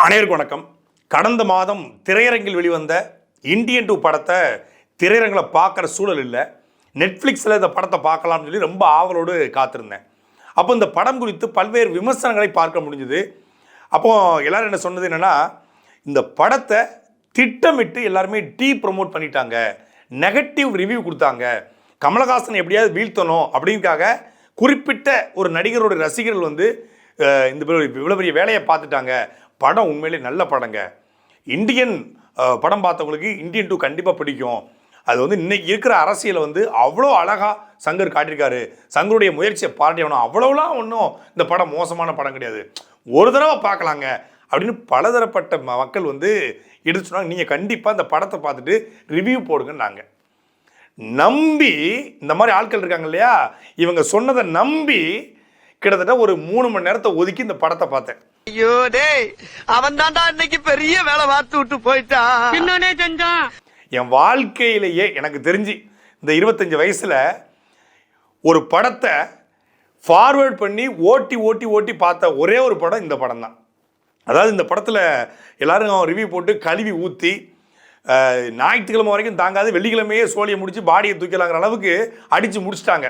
அனைவருக்கும் வணக்கம். கடந்த மாதம் திரையரங்கில் வெளிவந்த இந்தியன் டூ படத்தை திரையரங்கில் பார்க்குற சூழல் இல்லை. நெட்ஃப்ளிக்ஸில் இந்த படத்தை பார்க்கலாம்னு சொல்லி ரொம்ப ஆவலோடு காத்திருந்தேன். அப்போ இந்த படம் குறித்து பல்வேறு விமர்சனங்களை பார்க்க முடிஞ்சது. அப்போது எல்லோரும் என்ன சொன்னது என்னென்னா இந்த படத்தை திட்டமிட்டு எல்லாருமே டீ ப்ரொமோட் பண்ணிட்டாங்க. நெகட்டிவ் ரிவ்யூ கொடுத்தாங்க. கமலஹாசன் எப்படியாவது வீழ்த்தணும் அப்படிங்கிறதுக்காக குறிப்பிட்ட ஒரு நடிகரோட ரசிகர்கள் வந்து இந்த இவ்வளோ பெரிய வேலையை பார்த்துட்டாங்க. படம் உண்மையிலே நல்ல படங்க. இந்தியன் படம் பார்த்தவங்களுக்கு இந்தியன் டூ கண்டிப்பாக பிடிக்கும். அது வந்து இன்னைக்கு இருக்கிற அரசியலை வந்து அவ்வளோ அழகாக சங்கர் காட்டியிருக்காரு. சங்கருடைய முயற்சியை பாராட்டியவனும் அவ்வளோலாம் ஒன்றும் இந்த படம் மோசமான படம் கிடையாது. ஒரு தடவை பார்க்கலாங்க அப்படின்னு பலதரப்பட்ட ம- மக்கள் வந்து எடுத்து சொன்னாங்க. நீங்கள் கண்டிப்பாக இந்த படத்தை பார்த்துட்டு ரிவ்யூ போடுங்கன்னாங்க நம்பி இந்த மாதிரி ஆட்கள் இருக்காங்க இல்லையா? இவங்க சொன்னதை நம்பி கிட்டத்தட்ட ஒரு மூணு மணி நேரத்தை ஒதுக்கி இந்த படத்தை பார்த்தேன். ஐயோ டேய் அவன் தான்டா இன்னைக்கு பெரிய வேலை பார்த்து விட்டு போயிட்டான். என்னன்னே செஞ்சான் என் வாழ்க்கையிலேயே எனக்கு தெரிஞ்சு இந்த இருபத்தஞ்சு வயசில் ஒரு படத்தை ஃபார்வேர்ட் பண்ணி ஓட்டி ஓட்டி ஓட்டி பார்த்த ஒரே ஒரு படம் இந்த படம் தான் அதாவது இந்த படத்தில் எல்லாரும் ரிவ்யூ போட்டு கழுவி ஊற்றி ஞாயிற்றுக்கிழமை வரைக்கும் தாங்காது வெள்ளிக்கிழமையே சோழியை முடிச்சு பாடியை தூக்கலாங்கிற அளவுக்கு அடித்து முடிச்சிட்டாங்க.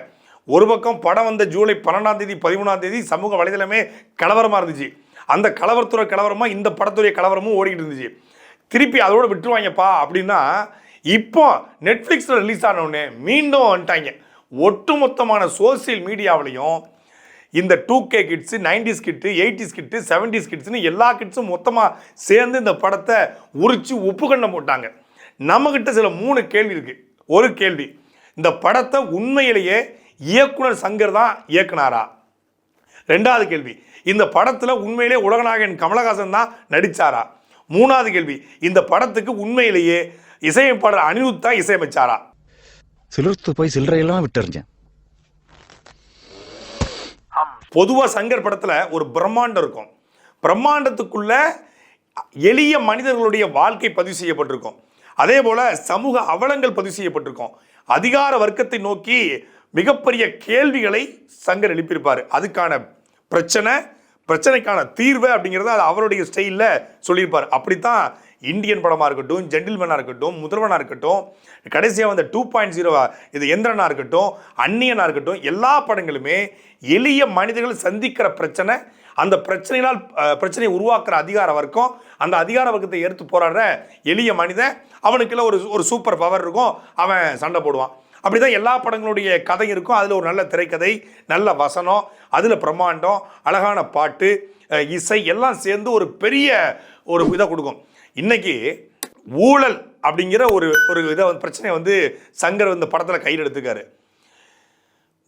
ஒரு பக்கம் படம் வந்த ஜூலை பன்னெண்டாம் தேதி பதிமூணாம் தேதி சமூக வலைதளமே கலவரமாக இருந்துச்சு. அந்த கலவரத்துறை கலவரமாக இந்த படத்துடைய கலவரமும் ஓடிக்கிட்டு இருந்துச்சு. திருப்பி அதோட விட்டுருவாங்கப்பா அப்படின்னா இப்போ நெட்ஃப்ளிக்ஸில் ரிலீஸ் ஆனவுடனே மீண்டும் வந்துட்டாங்க. ஒட்டுமொத்தமான சோசியல் மீடியாவிலையும் இந்த two K kids nineties kid eighties kid seventies கிட்ஸ்னு எல்லா கிட்ஸும் மொத்தமாக சேர்ந்து இந்த படத்தை உரிச்சு உப்பு போட்டாங்க. நம்மக்கிட்ட சில மூணு கேள்வி இருக்குது ஒரு கேள்வி இந்த படத்தை உண்மையிலேயே இயக்குனர் சங்கர் தான் இயக்குனாரா? ரெண்டாவது கேள்வி இந்த படத்தில் உண்மையிலே உலகநாயகன் கமலஹாசன் தான் நடிச்சாரா? மூணாவது கேள்வி இந்த படத்துக்கு உண்மையிலேயே இசையமைப்பாளர் அனிருத் தான் இசையமைச்சாரா? சிலிர்த்து போய் சில்லறையெல்லாம் விட்டுறிஞ்சேன். பொதுவாக சங்கர் படத்தில் ஒரு பிரம்மாண்டம் இருக்கும். பிரம்மாண்டத்துக்குள்ள எளிய மனிதர்களுடைய வாழ்க்கை பதிவு செய்யப்பட்டிருக்கும். அதே போல சமூக அவலங்கள் பதிவு செய்யப்பட்டிருக்கும். அதிகார வர்க்கத்தை நோக்கி மிகப்பெரிய கேள்விகளை சங்கர் எழுப்பியிருப்பார். அதுக்கான பிரச்சனை பிரச்சனைக்கான தீர்வு அப்படிங்கிறத அது அவருடைய ஸ்டைலில் சொல்லியிருப்பார். அப்படித்தான் இந்தியன் படமாக இருக்கட்டும் ஜென்டில்மேனாக இருக்கட்டும் முதல்வனாக இருக்கட்டும் கடைசியாக வந்த டூ பாயிண்ட் ஜீரோ இது எந்திரனாக இருக்கட்டும் அந்நியனாக இருக்கட்டும் எல்லா படங்களுமே எளிய மனிதர்கள் சந்திக்கிற பிரச்சனை அந்த பிரச்சனையினால் பிரச்சனையை உருவாக்குற அதிகார வர்க்கம் அந்த அதிகார வர்க்கத்தை எடுத்து போராடுற எளிய மனிதன் அவனுக்குள்ள ஒரு ஒரு சூப்பர் பவர் இருக்கும். அவன் சண்டை போடுவான். அப்படிதான் எல்லா படங்களுடைய கதை இருக்கும். அதில் ஒரு நல்ல திரைக்கதை நல்ல வசனம் அதில் பிரம்மாண்டம் அழகான பாட்டு இசை எல்லாம் சேர்ந்து ஒரு பெரிய ஒரு இதை கொடுக்கும். இன்னைக்கு ஊழல் அப்படிங்கிற ஒரு ஒரு இதை வந்து பிரச்சனையை வந்து சங்கர் இந்த படத்தில் கையில் எடுத்துக்காரு.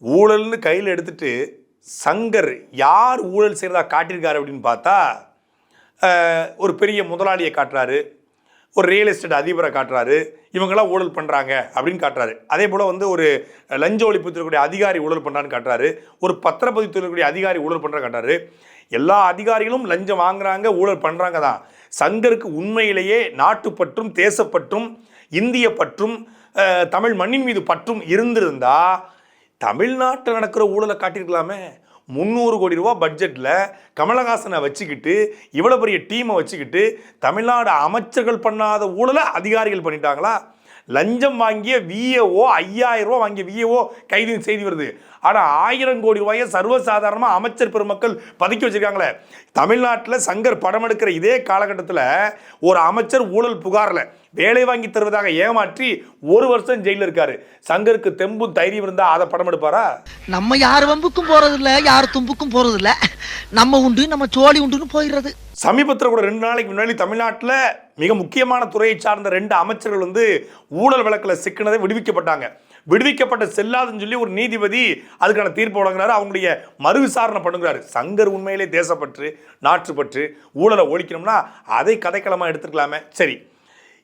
ஊழல்னு கையில் எடுத்துட்டு சங்கர் யார் ஊழல் செய்கிறதா காட்டியிருக்காரு அப்படின்னு பார்த்தா ஒரு பெரிய முதலாளியை காட்டுறாரு. ஒரு ரியல் எஸ்டேட் அதிபரை காட்டுறாரு. இவங்கெல்லாம் ஊழல் பண்ணுறாங்க அப்படின்னு காட்டுறாரு. அதே போல் வந்து ஒரு லஞ்ச ஒழிப்பு துறைக்கூடிய அதிகாரி ஊழல் பண்ணுறான்னு காட்டுறாரு. ஒரு பத்திரப்பதிவு துறைக்கூடிய அதிகாரி ஊழல் பண்ணுற காட்டுறாரு. எல்லா அதிகாரிகளும் லஞ்சம் வாங்குறாங்க ஊழல் பண்ணுறாங்க தான். சங்கருக்கு உண்மையிலேயே நாட்டுப்பற்றும் தேசப்பற்றும் இந்திய பற்றும் தமிழ் மண்ணின் மீது பற்றும் இருந்திருந்தா தமிழ்நாட்டில் நடக்கிற ஊழலை காட்டியிருக்கலாமே. முந்நூறு கோடி ரூபா பட்ஜெட்டில் கமலஹாசனை வச்சுக்கிட்டு இவ்வளோ பெரிய டீமை வச்சுக்கிட்டு தமிழ்நாடு அமைச்சர்கள் பண்ணாத ஊழலை அதிகாரிகள் பண்ணிட்டாங்களா? லஞ்சம் வாங்கிய விஏஓ ஐயாயிரம் ரூபா வாங்கிய விஏஓ கைது செய்தி வருது. ஆனால் ஆயிரம் கோடி ரூபாயை சர்வசாதாரணமாக அமைச்சர் பெருமக்கள் பதுக்கி வச்சிருக்காங்களே. தமிழ்நாட்டில் சங்கர் படம் எடுக்கிற இதே காலகட்டத்தில் ஒரு அமைச்சர் ஊழல் புகாரில் வேலை வாங்கி தருவதாக ஏமாற்றி ஒரு வருஷம் ஜெயிலில் இருக்காரு. சங்கருக்கு தெம்பும் தைரியம் இருந்தால் அதை படம் எடுப்பாரா? நம்ம யார் வம்புக்கும் போறது இல்ல யார் தும்புக்கும் போறது இல்ல நம்ம உண்டு நம்ம சோழி உண்டுன்னு போயிடுறது. சமீபத்தில் கூட ரெண்டு நாளைக்கு முன்னாடி தமிழ்நாட்டில் மிக முக்கியமான துறையை சார்ந்த ரெண்டு அமைச்சர்கள் வந்து ஊழல் வழக்கில் சிக்கினதை விடுவிக்கப்பட்டாங்க. விடுவிக்கப்பட்ட செல்லாதுன்னு சொல்லி ஒரு நீதிபதி அதுக்கான தீர்ப்பு வழங்குறாரு அவங்களுடைய மறு விசாரணை பண்ணுகிறாரு. சங்கர் உண்மையிலே தேசப்பற்று நாட்டுப்பற்று ஊழலை ஒழிக்கணும்னா அதை கதைக்களமாக எடுத்துக்கலாமே. சரி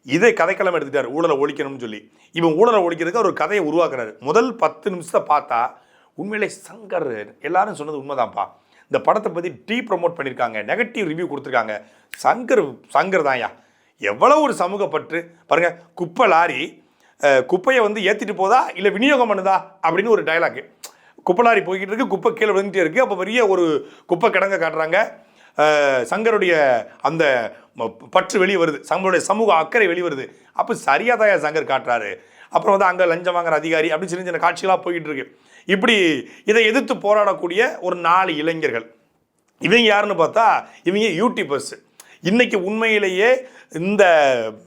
இதே கதைக்களம் எடுத்துட்டார் ஊழலை ஒழிக்கணும்னு சொல்லி. இவன் ஊழலை ஒழிக்கிறதுக்கு ஒரு கதையை உருவாக்குறாரு. முதல் பத்து நிமிஷத்தை பார்த்தா உண்மையிலே சங்கர் எல்லாரும் சொன்னது உண்மைதான்ப்பா. இந்த படத்தை பற்றி டீ ப்ரொமோட் பண்ணியிருக்காங்க நெகட்டிவ் ரிவ்யூ கொடுத்துருக்காங்க. சங்கர் சங்கர் தான்யா. எவ்வளோ ஒரு சமூகப்பற்று. பாருங்கள் குப்பை லாரி குப்பையை வந்து ஏற்றிட்டு போதா இல்லை விநியோகம் பண்ணுதா அப்படின்னு ஒரு டைலாக் குப்பை லாரி போய்கிட்டு இருக்கு குப்பை கீழே விழுந்துட்டே இருக்கு. அப்போ பெரிய ஒரு குப்பை கிடங்க காட்டுறாங்க. சங்கருடைய அந்த பற்று வெளியே வருது சங்கருடைய சமூக அக்கறை வெளியே வருது அப்போ சரியாக தாயா சங்கர் காட்டுறாரு. அப்புறம் வந்து அங்கே லஞ்சம் வாங்குற அதிகாரி அப்படி சின்ன சின்ன காட்சிகளாக போயிட்டு இருக்கு. இப்படி இதை எதிர்த்து போராடக்கூடிய ஒரு நாலு இளைஞர்கள். இவங்க யாருன்னு பார்த்தா இவங்க யூடியூபர்ஸ் இன்றைக்கி உண்மையிலேயே இந்த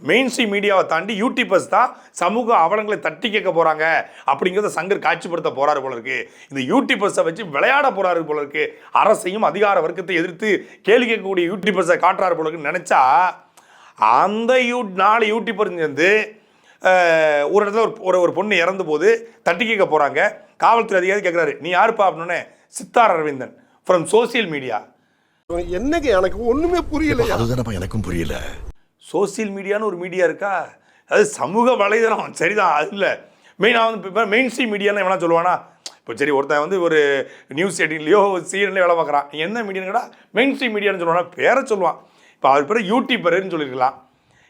மெயின்ஸ்ட்ரீம் மீடியாவை தாண்டி யூடியூபர்ஸ் தான் சமூக அவலங்களை தட்டி கேட்க போகிறாங்க அப்படிங்கிறத சங்கர் காட்சிப்படுத்த போகிறாரு போல இருக்கு. இந்த யூடியூபர்ஸை வச்சு விளையாட போகிறாரு போல இருக்கு. அரசையும் அதிகார வர்க்கத்தை எதிர்த்து கேள்வி கேட்கக்கூடிய யூடியூபர்ஸை காட்டுறாரு போல இருக்குன்னு நினச்சா அந்த யூ நாலு யூடியூபர் சேர்ந்து ஒரு இடத்துல ஒரு- ஒரு ஒரு பொண்ணு இறந்து போது தட்டி கேட்க போகிறாங்க காவல்துறை அதிகாரி கேட்குறாரு நீ யாருப்பா? அப்படின்னே Siddharth Aravindan from social media என்னங்க எனக்கு ஒண்ணுமே புரியல அதுதானப்பா எனக்கும் புரியல. சோசியல் மீடியான்னு ஒரு மீடியா இருக்கா? அது சமூக வலைதளம். சரிதான் அது இல்லை. மெயினாக வந்து இப்போ மெயின் ஸ்ட்ரீம் மீடியான்னு எவனா சொல்லுவானா? இப்போ சரி ஒருத்தன் வந்து ஒரு நியூஸ் எயிட்டின்லையோ சீரியல்லையோ வேலை பார்க்குறான். நீ என்ன மீடியான்னு கேட்டா மெயின் ஸ்ட்ரீம் மீடியான்னு சொல்லுவானா? பேரை சொல்லுவான். இப்போ அவர் பேர் யூடியூபர்னு சொல்லியிருக்கலாம்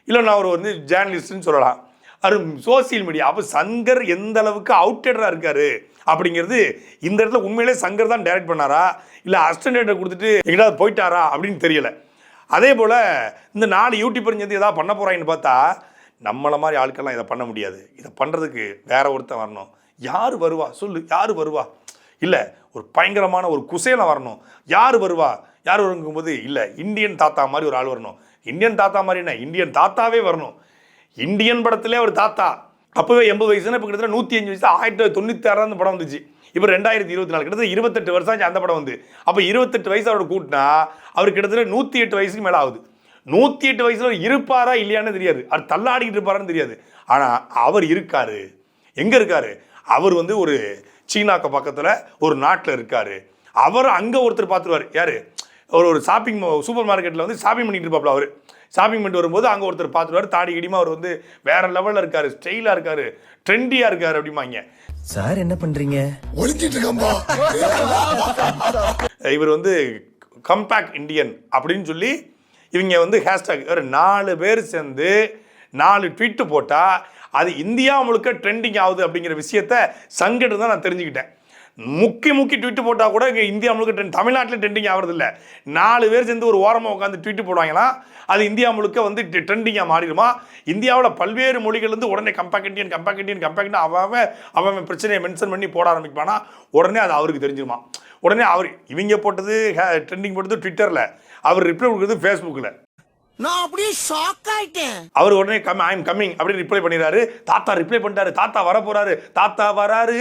இல்லை நான் அவர் வந்து ஜேர்னலிஸ்ட்னு சொல்லலாம். அது சோசியல் மீடியா அப்போ சங்கர் எந்த அளவுக்கு அவுட்டேடராக இருக்காரு அப்படிங்கிறது இந்த இடத்துல உண்மையிலே சங்கர் தான் டைரக்ட் பண்ணாரா? இல்லை அசிஸ்டன்டேட்டை கொடுத்துட்டு எங்கேயாவது போயிட்டாரா அப்படின்னு தெரியலை. அதே போல் இந்த நாலு யூடியூபர் சேர்ந்து எதாவது பண்ண போகிறாங்கன்னு பார்த்தா நம்மளை மாதிரி ஆட்கள்லாம் இதை பண்ண முடியாது. இதை பண்ணுறதுக்கு வேற ஒருத்தன் வரணும். யார் வருவா? சொல்லு யார் வருவா? இல்லை ஒரு பயங்கரமான ஒரு குசேலம் வரணும். யார் வருவா? யார் வருங்கும்போது இல்லை இந்தியன் தாத்தா மாதிரி ஒரு ஆள் வரணும். இந்தியன் தாத்தா மாதிரி என்ன? இந்தியன் தாத்தாவே வரணும். இந்தியன் படத்திலே ஒரு தாத்தா. அப்போவே எண்பது வயசுனா இப்போ கிட்டத்தட்ட நூற்றி அஞ்சு வயசு. ஆயிரத்தி தொள்ளாயிரத்தி தொண்ணூற்றி ஆறாம் அந்த படம் வந்துச்சு. இப்போ ரெண்டாயிரத்தி இருபத்தி நாலு. கிட்டத்தட்ட இருபத்தெட்டு வருஷம் ஆச்சு அந்த படம் வந்து. அப்போ இருபத்தெட்டு வயசு அவரோட கூட்டினா அவர் கிட்டத்தட்ட நூற்றி எட்டு வயசுக்கு மேலே ஆகுது. நூற்றி எட்டு வயசுல அவர் இருப்பாரா இல்லையான்னு தெரியாது. அவர் தள்ளாடிக்கிட்டு இருப்பாரான்னு தெரியாது. ஆனால் அவர் இருக்கார். எங்கே இருக்கார்? அவர் வந்து ஒரு சீனாக்க பக்கத்தில் ஒரு நாட்டில் இருக்கார். அவர் அங்கே ஒருத்தர் பார்த்துருவார் யார்? ஒரு ஒரு ஷாப்பிங் சூப்பர் மார்க்கெட்டில் வந்து ஷாப்பிங் பண்ணிட்டு இருப்பாப்ல அவர். ஷாப்பிங் பண்ணிட்டு வரும்போது அங்கே ஒருத்தர் பார்த்துருவார். தாடி கிடிமா அவர் வந்து வேற லெவலில் இருக்காரு ஸ்டைலாக இருக்காரு ட்ரெண்டியாக இருக்காரு அப்படிம்பாங்க. சார் என்ன இருக்கம்பா இவர் வந்து கம்பேக்ட் இந்தியன் அப்படின்னு சொல்லி இவங்க வந்து ஹேஷ்டாக் ஒரு நாலு பேர் சேர்ந்து நாலு ட்வீட்டு போட்டால் அது இந்தியா முழுக்க ட்ரெண்டிங் ஆகுது அப்படிங்கிற விஷயத்த சங்கட்டு தான் நான் தெரிஞ்சுக்கிட்டேன். முக்கி முக்கி ட்விட்டு போட்டால் கூட இங்கே இந்தியா முழுக்க ட்ரெண்ட் தமிழ்நாட்டில் ட்ரெண்டிங் ஆகிறது இல்லை நாலு பேர் சேர்ந்து ஒரு ஓரமாக உட்காந்து ட்விட்டு போடுவாங்களா? அது இந்தியா முழுக்க வந்து ட்ரெண்டிங்காக மாறிடுமா? இந்தியாவில் பல்வேறு மொழிகள்லேருந்து உடனே compact Indian compact Indian compact அவன் அவன் அவன் பிரச்சனையை மென்ஷன் பண்ணி போட ஆரம்பிப்பானா? உடனே அது அவருக்கு தெரிஞ்சிருமா? உடனே அவர் இவங்க போட்டது ட்ரெண்டிங் போட்டது ட்விட்டரில் அவர் ரிப்ளை கொடுக்குறது ஃபேஸ்புக்கில் நான் அப்படியே ஷாக் ஆயிட்டேன். அவர் உடனே கம் ஐ எம் கம்மிங் அப்படின்னு ரிப்ளை பண்ணிடுறாரு. தாத்தா ரிப்ளை பண்ணிட்டாரு. தாத்தா வர போறாரு தாத்தா வராரு.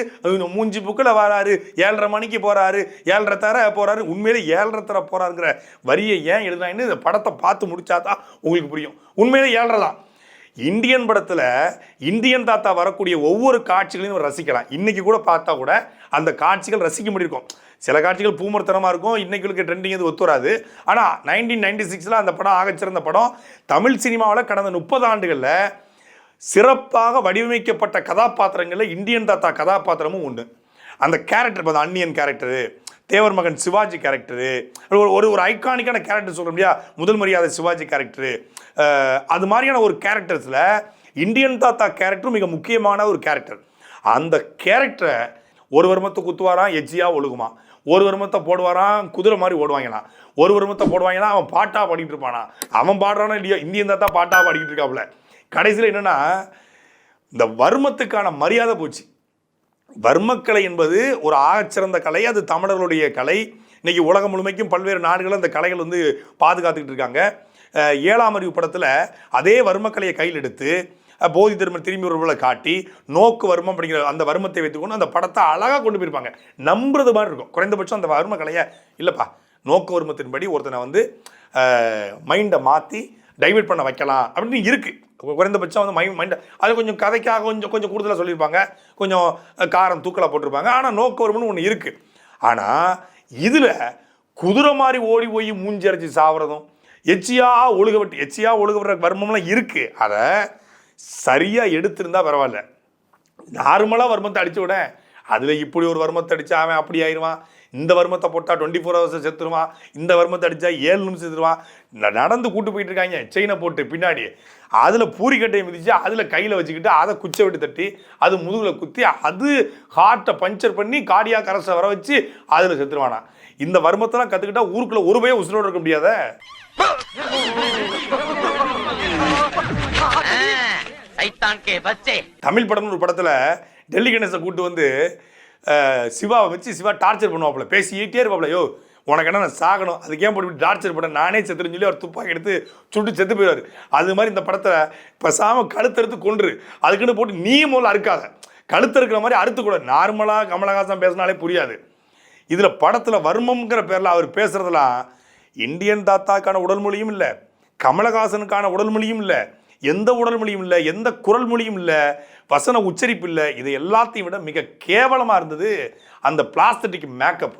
மூஞ்சி புக்கில் வராரு. ஏழரை மணிக்கு போறாரு. ஏழரை தர போறாரு. உண்மையிலே ஏழரை தர போறாருங்கிற வரியை ஏன் எழுதுனாங்கன்னு இந்த படத்தை பார்த்து முடிச்சா தான் உங்களுக்கு புரியும். உண்மையிலே ஏழரை தான். இந்தியன் படத்தில் இந்தியன் தாத்தா வரக்கூடிய ஒவ்வொரு காட்சிகளையும் ரசிக்கலாம். இன்றைக்கி கூட பார்த்தா கூட அந்த காட்சிகள் ரசிக்க முடியிருக்கும். சில காட்சிகள் பூமர்த்தனமாக இருக்கும். இன்னைக்கு ட்ரெண்டிங் இது ஒத்து வராது. ஆனால் நைன்டீன் நைன்டி சிக்ஸில் அந்த படம் ஆகச்சிறந்த படம். தமிழ் சினிமாவில் கடந்த முப்பது ஆண்டுகளில் சிறப்பாக வடிவமைக்கப்பட்ட கதாபாத்திரங்களில் இந்தியன் தாத்தா கதாபாத்திரமும் உண்டு. அந்த கேரக்டர் இப்போ அன்னியன் கேரக்டரு தேவர் மகன் சிவாஜி கேரக்டரு ஒரு ஒரு ஒரு ஐக்கானிக்கான கேரக்டர் சொல்ல முடியா முதல் மரியாதை சிவாஜி கேரக்டரு அது மாதிரியான ஒரு கேரக்டர்ஸில் இந்தியன் தாத்தா கேரக்டரும் மிக முக்கியமான ஒரு கேரக்டர் அந்த கேரக்டரை ஒரு வருமத்தை குத்துவாராம் எஜ்ஜியாக ஒழுகுமா? ஒரு வருமத்தை போடுவாராம் குதிரை மாதிரி ஓடுவாங்களாம் ஒரு வருமத்தை போடுவாங்கன்னா அவன் பாட்டாக பாடிக்கிட்டு இருப்பானா? அவன் பாடுறானோ இல்லையோ? இந்தியன் தாத்தா பாட்டாக பாடிக்கிட்டு இருக்காப்புல. கடைசியில் என்னென்னா இந்த வர்மத்துக்கான மரியாதை போச்சு. வர்மக்கலை என்பது ஒரு ஆகச்சிறந்த கலை அது தமிழர்களுடைய கலை. இன்னைக்கு உலகம் முழுமைக்கும் பல்வேறு நாடுகளும் அந்த கலைகள் வந்து பாதுகாத்துக்கிட்டு இருக்காங்க. ஏழாம் அறிவு படத்தில் அதே வர்மக்கலையை கையில் எடுத்து போதி தர்மர் திரும்பி வருவதை காட்டி நோக்கு வர்மம் அப்படிங்கிற அந்த வர்மத்தை வைத்துக்கொண்டு அந்த படத்தை அழகாக கொண்டு போயிருப்பாங்க. நம்புறது மாதிரி இருக்கும். குறைந்தபட்சம் அந்த வர்ம கலையை இல்லைப்பா நோக்கு வர்மத்தின்படி ஒருத்தனை வந்து மைண்டை மாற்றி டைவெர்ட் பண்ண வைக்கலாம் அப்படின்னு இருக்குது குறைந்தபட்சம் வந்து மை மைண்ட் அது கொஞ்சம் கதைக்காக கொஞ்சம் கொஞ்சம் கூடுதலாக சொல்லியிருப்பாங்க. கொஞ்சம் காரம் தூக்கலாக போட்டிருப்பாங்க. ஆனால் நோக்கு வரும்னு ஒன்று இருக்குது ஆனால் இதில் குதிரை மாதிரி ஓடி போய் மூஞ்சி அரைச்சி சாவறதும் எச்சியா ஒழுக விட்டு எச்சியா ஒழுக விடுற வர்மம்லாம் இருக்குது அதை சரியாக எடுத்திருந்தா பரவாயில்ல. நார்மலாக வர்மத்தை அடித்து விட அதில் இப்படி ஒரு வர்மத்தை அடித்தா அவன் அப்படி ஆயிடுவான் இந்த வர்மத்தை போட்டால் டுவெண்ட்டி ஃபோர் ஹவர்ஸ் செத்துருவான் இந்த வர்மத்தை அடித்தா ஏழு நிமிஷம் செத்துருவான் நடந்து கூட்டு போயிட்டு இருக்காங்க. செயினை போட்டு பின்னாடி அதில் பூரிக்கட்டையை மிதிச்சு அதில் கையில் வச்சுக்கிட்டு அதை குச்சை விட்டு தட்டி அது முதுகில் குத்தி அது ஹார்ட்டை பஞ்சர் பண்ணி கார்டியா கரசை வர வச்சு அதில் செத்துருவானா. இந்த வர்மத்தெல்லாம் கத்துக்கிட்டா ஊருக்குள்ள ஒரு பையன் உசுரோட இருக்க முடியாத. தமிழ் படம்னு ஒரு படத்துல டெல்லி கணேசை கூட்டு வந்து சிவாவை வச்சு சிவா டார்ச்சர் பண்ணுவாப்புல பேசிக்கிட்டே இருப்பாப்புல யோ உனக்கு என்ன நான் சாகணும். அதுக்கு ஏன் போட்டு டார்ச்சர் பண்ண நானே செத்துருன்னு சொல்லி அவர் துப்பாக்கி எடுத்து சுட்டு செத்து போயிடுவார். அது மாதிரி இந்த படத்தை பேசாமல் கழுத்தறுத்து கொன்று அதுக்குன்னு போட்டு நீ முதல்ல அறுக்காத. கழுத்து இருக்கிற மாதிரி அறுத்து கூட. நார்மலாக கமலஹாசன் பேசினாலே புரியாது. இதில் படத்தில் வர்மம்ங்கிற பேரில் அவர் பேசுகிறதெல்லாம் இந்தியன் தாத்தாக்கான உடல் மொழியும் இல்லை கமலஹாசனுக்கான உடல் மொழியும் இல்லை எந்த உடல் மொழியும் இல்லை எந்த குரல் மொழியும் இல்லை வசன உச்சரிப்பு இல்லை இது எல்லாத்தையும் விட மிக கேவலமாக இருந்தது அந்த பிளாஸ்டிக் மேக்கப்.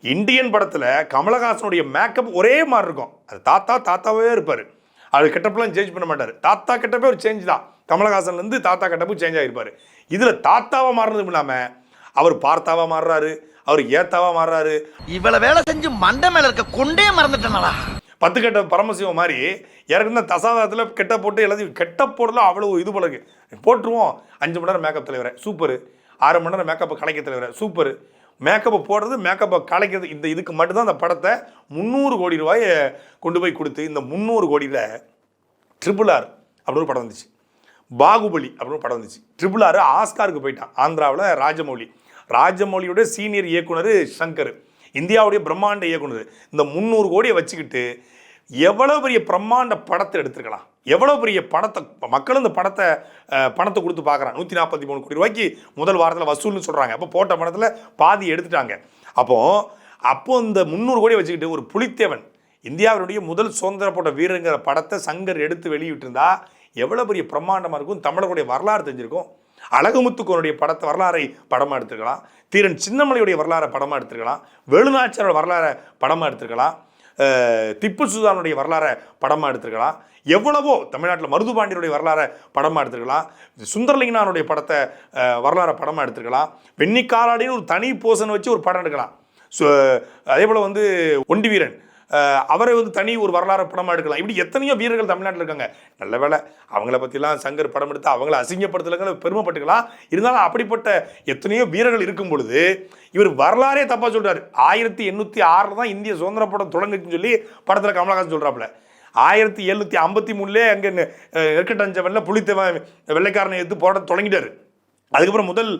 இந்தியன் படத்தில் கமலஹாசனுடைய மேக்கப் ஒரே மாதிரி இருக்கும். அது தாத்தா தாத்தாவே இருப்பார். அது கெட்டப்பெல்லாம் சேஞ்ச் பண்ண மாட்டார். தாத்தா கெட்டப்பே ஒரு சேஞ்ச் தான். கமலஹாசன்லேருந்து தாத்தா கெட்டப்பு சேஞ்ச் ஆகிருப்பார். இதில் தாத்தாவாக மாறினதும் இல்லாமல் அவர் பார்த்தாவா மாறுறாரு அவர் ஏத்தாவா மாறுறாரு. இவ்வளவு வேலை செஞ்சு மண்டை மேல இருக்க கொண்டே மறந்துட்டனா பத்து கெட்ட பரமசிவம் மாதிரி எனக்கு இந்த தசாவதத்தில் கெட்ட போட்டு எல்லாத்தையும் கெட்ட போடலாம் அவ்வளோ இது போல போட்டுருவோம். அஞ்சு மணி நேரம் மேக்கப் தலைவரை. சூப்பர். ஆறு மணி நேரம் மேக்கப்பை கலைக்க தலைவரை. சூப்பர். மேக்கப்பை போடுறது மேக்கப்பை கலைக்கிறது இந்த இதுக்கு மட்டும்தான் அந்த படத்தை முந்நூறு கோடி ரூபாயை கொண்டு போய் கொடுத்து இந்த முந்நூறு கோடியில் ட்ரிபிள் ஆர் அப்படின்னு ஒரு படம் வந்துச்சு. பாகுபலி அப்படின்னு ஒரு படம் வந்துச்சு. ட்ரிபிள் ஆர் ஆஸ்காருக்கு போயிட்டான். ஆந்திராவில் ராஜமௌலி. ராஜமௌலியோட சீனியர் இயக்குனர் சங்கர். இந்தியாவுடைய பிரம்மாண்ட இயக்குனர். இந்த முந்நூறு கோடியை வச்சுக்கிட்டு எவ்வளோ பெரிய பிரம்மாண்ட படத்தை எடுத்துருக்கலாம்? எவ்வளோ பெரிய படத்தை மக்கள் இந்த படத்தை பணத்தை கொடுத்து பார்க்குறாங்க. நூற்றி நாற்பத்தி மூணு கோடி ரூபாய்க்கு முதல் வாரத்தில் வசூல்னு சொல்கிறாங்க அப்போ போட்ட படத்தில் பாதி எடுத்துட்டாங்க. அப்போது அப்போது இந்த முந்நூறு கோடி வச்சுக்கிட்டு ஒரு புலித்தேவன் இந்தியாவினுடைய முதல் சுதந்திர போட்ட வீரங்கிற படத்தை சங்கர் எடுத்து வெளியிட்டிருந்தா எவ்வளோ பெரிய பிரம்மாண்டமாக இருக்கும்? தமிழர்களுடைய வரலாறு தெரிஞ்சிருக்கும். அழகுமுத்துக்கோனுடைய படத்தை வரலாறை படமாக எடுத்துருக்கலாம் தீரன் சின்னமலையுடைய வரலாறை படமாக எடுத்துருக்கலாம் வேலுநாச்சியாரோட வரலாறை படமாக எடுத்துருக்கலாம் திப்பு சுல்தானுடைய வரலாறை படமாக எடுத்துருக்கலாம் எவ்வளவோ தமிழ்நாட்டில் மருதுபாண்டியருடைய வரலாறை படமாக எடுத்துருக்கலாம் சுந்தரலிங்கனானுடைய படத்தை வரலாறை படமாக எடுத்திருக்கலாம் வெண்ணிக்காலாடின்னு ஒரு தனி போசனை வச்சு ஒரு படம் எடுக்கலாம் ஸோ அதே போல் வந்து ஒண்டி வீரன். அவரை வந்து தனி ஒரு வரலாறு படமாக எடுக்கலாம். இப்படி எத்தனையோ வீரர்கள் தமிழ்நாட்டில் இருக்காங்க. நல்ல வேலை அவங்கள பற்றிலாம் சங்கர் படம் எடுத்து அவங்கள அசிங்கப்படுத்தலங்கிற பெருமைப்பட்டுக்கலாம். இருந்தாலும் அப்படிப்பட்ட எத்தனையோ வீரர்கள் இருக்கும் பொழுது இவர் வரலாறே தப்பாக சொல்கிறார் ஆயிரத்தி எண்ணூற்றி ஆறில் தான் இந்திய சுதந்திர படம் தொடங்குச்சுன்னு சொல்லி படத்தில் கமலஹாசன் சொல்கிறாப்புல ஆயிரத்தி எழுநூற்றி ஐம்பத்தி மூணுலேயே அங்கே நெற்கட்டஞ்சவனில் புளித்தவன் வெள்ளைக்காரனை எடுத்து போட தொடங்கிட்டார். அதுக்கப்புறம் முதல்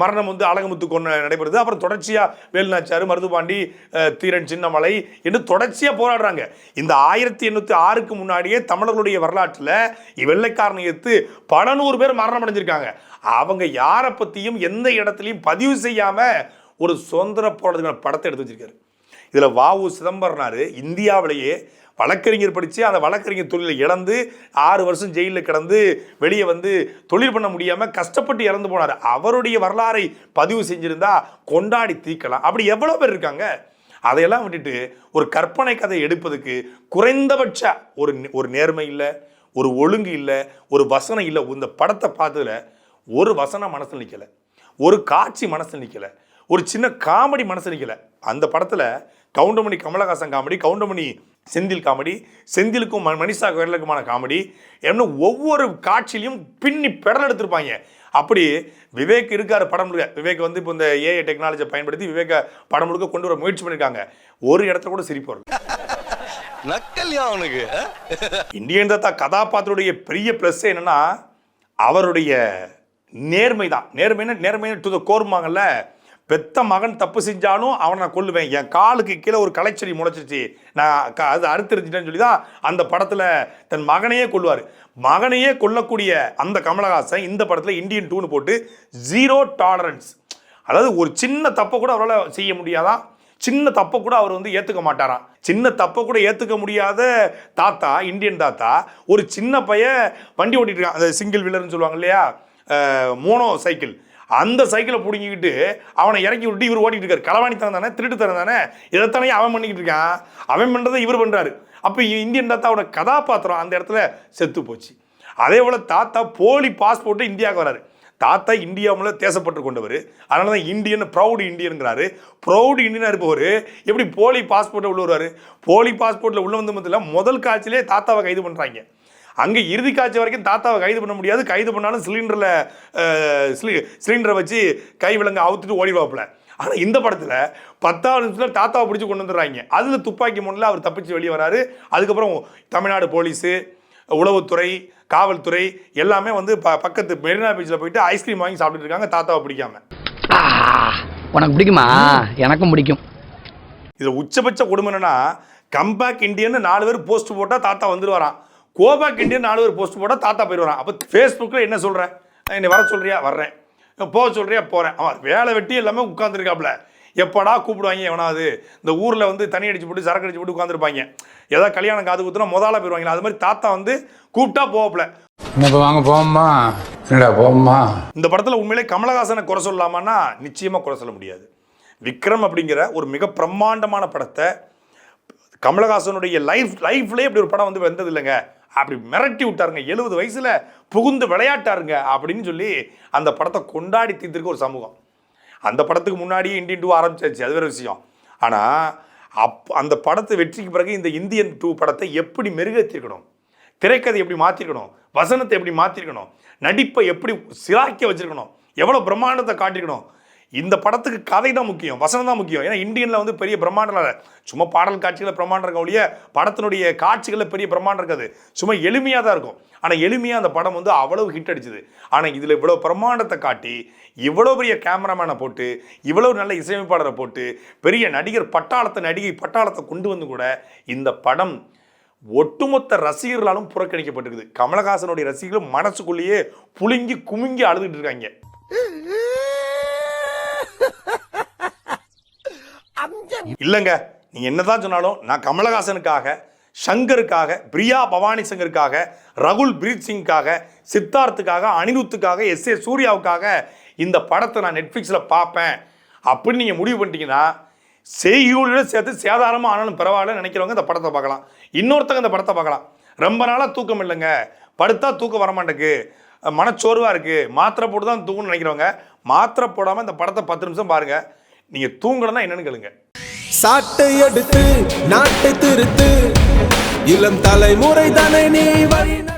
மரணம் வந்து அழகமுத்து கொண்டு நடைபெறுது. அப்புறம் தொடர்ச்சியாக வேலுநாச்சார் மருதுபாண்டி தீரன் சின்னமலை என்று தொடர்ச்சியாக போராடுறாங்க. இந்த ஆயிரத்தி எண்ணூற்றி ஆறுக்கு முன்னாடியே தமிழர்களுடைய வரலாற்றில் வெள்ளைக்காரனை எடுத்து பல நூறு பேர் மரணம் அடைஞ்சிருக்காங்க. அவங்க யாரை பற்றியும் எந்த இடத்துலையும் பதிவு செய்யாமல் ஒரு சுதந்திர போராட்டத்துக்கான படத்தை எடுத்து வச்சிருக்காரு. இதில் வாவு சிதம்பரனார் இந்தியாவிலேயே வழக்கறிஞர் படித்து அந்த வழக்கறிஞர் தொழிலை இழந்து ஆறு வருஷம் ஜெயிலில் கிடந்து வெளியே வந்து தொழில் பண்ண முடியாமல் கஷ்டப்பட்டு இறந்து போனார். அவருடைய வரலாறை பதிவு செஞ்சுருந்தா கொண்டாடி தீக்கலாம் அப்படி எவ்வளோ பேர் இருக்காங்க? அதையெல்லாம் விட்டுட்டு ஒரு கற்பனை கதை எடுப்பதுக்கு குறைந்தபட்ச ஒரு ஒரு நேர்மை இல்லை ஒரு ஒழுங்கு இல்லை ஒரு வசனம் இல்லை. இந்த படத்தை பார்த்ததுல ஒரு வசனம் மனசில் நிற்கலை ஒரு காட்சி மனசில் நிற்கலை ஒரு சின்ன காமெடி மனசு நிற்கல அந்த படத்தில் கவுண்டமணி கமலஹாசன் காமெடி கவுண்டமணி செந்தில் காமெடி செந்திலுக்கும் மனிஷா குரலுக்குமான காமெடி என்ன ஒவ்வொரு காட்சியிலையும் பின்னி பெடல் எடுத்திருப்பாங்க. அப்படி விவேக் இருக்கார் படம் முழுக்க. விவேக் வந்து இப்போ இந்த ஏஐ டெக்னாலஜியை பயன்படுத்தி விவேக படம் முழுக்க கொண்டு வர முயற்சி பண்ணியிருக்காங்க ஒரு இடத்துல கூட சிரிப்பு நக்கல்யா அவனுக்கு இந்தியன் தாத்தா கதாபாத்திரோடைய பெரிய ப்ளஸ் என்னன்னா அவருடைய நேர்மை தான் நேர்மைன்னா நேர்மை டு த கோர்மாங்கல்ல பெத்த மகன் தப்பு செஞ்சாலும் அவனை நான் கொல்லுவேன். என் காலுக்கு கீழே ஒரு கலைச்சரி முளைச்சிருச்சு. நான் க- அது அறுத்தறிஞ்சிட்டேன்னு சொல்லி தான் அந்த படத்தில் தன் மகனையே கொள்வார் மகனையே கொல்லக்கூடிய அந்த கமலஹாசன் இந்த படத்தில் இந்தியன் டூன்னு போட்டு ஜீரோ டாலரன்ஸ் அதாவது ஒரு சின்ன தப்பை கூட அவரால் செய்ய முடியாதான் சின்ன தப்பை கூட அவர் வந்து ஏற்றுக்க மாட்டாராம். சின்ன தப்பை கூட ஏற்றுக்க முடியாத தாத்தா இந்தியன் தாத்தா ஒரு சின்ன பையன் வண்டி ஓட்டிட்டு இருக்கான். அந்த சிங்கிள் வீலர்னு சொல்லுவாங்க இல்லையா? மோனோ சைக்கிள் அந்த சைக்கிளை பிடுங்கிக்கிட்டு அவனை இறக்கி விட்டு இவர் ஓட்டிட்டு இருக்காரு. களவாணித்தனம் தானே? திருட்டுத்தனம் தானே? இதைத்தானே அவன் பண்ணிக்கிட்டு இருக்கான். அவன் பண்ணுறதை இவர் பண்ணுறாரு அப்போ இந்தியன் தாத்தாவோட கதாபாத்திரம் அந்த இடத்துல செத்து போச்சு. அதே போல் தாத்தா போலி பாஸ்போர்ட்டு இந்தியாவுக்கு வராரு. தாத்தா இந்தியாவில் தேசப்பட்டு கொண்டவர். அதனால தான் இந்தியன் ப்ரௌடு இந்தியனுங்கிறாரு. ப்ரௌடு இந்தியனாக இருப்பவர் எப்படி போலி பாஸ்போர்ட்டை உள்ள வருவார்? போலி பாஸ்போர்ட்டில் உள்ள வந்து மத்தியில் முதல் காட்சியிலே தாத்தாவை கைது பண்ணுறாங்க அங்கே இறுதி காட்சி வரைக்கும் தாத்தாவை கைது பண்ண முடியாது. கைது பண்ணாலும் சிலிண்டரில் சிலிண்டரை வச்சு கை விலங்கு அவுத்துட்டு ஓடிடுவாப்புல. ஆனால் இந்த படத்தில் பத்தாவது நிமிஷத்தில் தாத்தாவை பிடிச்சி கொண்டு வந்துடுறாங்க. அதில் துப்பாக்கி முன்னில் அவர் தப்பிச்சு வெளியே வராரு. அதுக்கப்புறம் தமிழ்நாடு போலீஸு உளவுத்துறை காவல்துறை எல்லாமே வந்து ப பக்கத்து மெரினா பீச்சில் போயிட்டு ஐஸ்கிரீம் வாங்கி சாப்பிட்டுட்டு இருக்காங்க. தாத்தாவை பிடிக்காம. உனக்கு பிடிக்குமா? எனக்கும் பிடிக்கும். இதில் உச்சபட்ச கொடுமை என்னன்னா கம்பேக் இந்தியன்னு நாலு பேர் போஸ்ட் போட்டால் தாத்தா வந்துருவாராம் கோபேக் இந்தியன் நாலு பேர் போஸ்ட் போட்டால் தாத்தா போயிடுவாராம் அப்போ ஃபேஸ்புக்கில் என்ன சொல்கிறேன் என்னை வர சொல்றியா? வர்றேன். போக சொல்றியா? போகிறேன் அவன் வேலை வெட்டி எல்லாமே உட்காந்துருக்காப்புல எப்படா கூப்பிடுவாங்க எவனாவது? இந்த ஊரில் வந்து தண்ணி அடிச்சு போட்டு சரக்கு அடிச்சு போட்டு உட்காந்துருப்பாங்க ஏதாவது கல்யாணம் காது குத்துனா முதல்ல போயிடுவாங்களா அது மாதிரி தாத்தா வந்து கூப்பிட்டா போகப்பல என்னப்பா வாங்க போம்மா என்னடா போம்மா இந்த படத்தில் உண்மையிலே கமலஹாசனை குறை சொல்லலாமான்னா நிச்சயமாக குறை சொல்ல முடியாது. விக்ரம் அப்படிங்கிற ஒரு மிக பிரம்மாண்டமான படத்தை கமலஹாசனுடைய லைஃப் லைஃப்லேயே இப்படி ஒரு படம் வந்து வந்தது இல்லைங்க அப்படி மிரட்டி விட்டாருங்க. எழுபது வயசில் புகுந்து விளையாட்டாருங்க அப்படின்னு சொல்லி அந்த படத்தை கொண்டாடி தீர்த்திருக்க ஒரு சமூகம். அந்த படத்துக்கு முன்னாடியே இண்டியன் டூ ஆரம்பிச்சாச்சு. அது வேறு விஷயம். ஆனால் அப் அந்த படத்தை வெற்றிக்கு பிறகு இந்த இந்தியன் டூ படத்தை எப்படி மெருகேற்றிருக்கணும் திரைக்கதை எப்படி மாற்றிருக்கணும் வசனத்தை எப்படி மாற்றிருக்கணும் நடிப்பை எப்படி சிலாக்கி வச்சிருக்கணும்? எவ்வளோ பிரம்மாண்டத்தை காட்டிருக்கணும்? இந்த படத்துக்கு கதை தான் முக்கியம் வசனம் தான் முக்கியம். ஏன்னா இந்தியனில் வந்து பெரிய பிரம்மாண்டம் இல்லை. சும்மா பாடல் காட்சிகளில் பிரம்மாண்டம் இருக்க ஒழிய படத்தினுடைய காட்சிகளில் பெரிய பிரம்மாண்டம் இருக்காது. சும்மா எளிமையாக தான் இருக்கும். ஆனால் எளிமையாக அந்த படம் வந்து அவ்வளவு ஹிட் அடிச்சுது. ஆனால் இதில் இவ்வளோ பிரம்மாண்டத்தை காட்டி இவ்வளோ பெரிய கேமராமேனை போட்டு இவ்வளோ நல்ல இசையமைப்பாளரை போட்டு பெரிய நடிகர் பட்டாளத்தை நடிகை பட்டாளத்தை கொண்டு வந்து கூட இந்த படம் ஒட்டுமொத்த ரசிகர்களாலும் புறக்கணிக்கப்பட்டிருக்குது. கமலஹாசனுடைய ரசிகர்கள் மனசுக்குள்ளேயே புழுங்கி குமுங்கி அழுதுகிட்டு இருக்காங்க. இல்லைங்க நீங்க என்னதான் சொன்னாலும் நான் கமலஹாசனுக்காக ஷங்கருக்காக பிரியா பவானி சங்கருக்காக ரகுல் பிரீத் சிங்காக சித்தார்த்துக்காக அனிருத்துக்காக எஸ் ஏ சூர்யாவுக்காக இந்த படத்தை நான் நெட்ஃப்ளிக்ஸில் பார்ப்பேன். அப்படின்னு நீங்கள் முடிவு பண்ணிட்டீங்கன்னா செய்கூலியோட சேர்த்து சேதாரமாக ஆனாலும் பரவாயில்ல நினைக்கிறவங்க இந்த படத்தை பார்க்கலாம். இன்னொருத்தங்க இந்த படத்தை பார்க்கலாம். ரொம்ப நாளாக தூக்கம் இல்லைங்க. படுத்தா தூக்கம் வர மாட்டேங்குது மனச்சோர்வாக இருக்குது மாத்திரை போட்டு தான் தூங்கணும்னு நினைக்கிறவங்க மாத்திரை போடாமல் இந்த படத்தை பத்து நிமிஷம் பாருங்கள் நீங்கள் தூங்கணும்னா என்னன்னு கேளுங்க. சாட்டை எடுத்து நாட்டை திருத்து. இளம் தலைமுறை தானே நீ வழி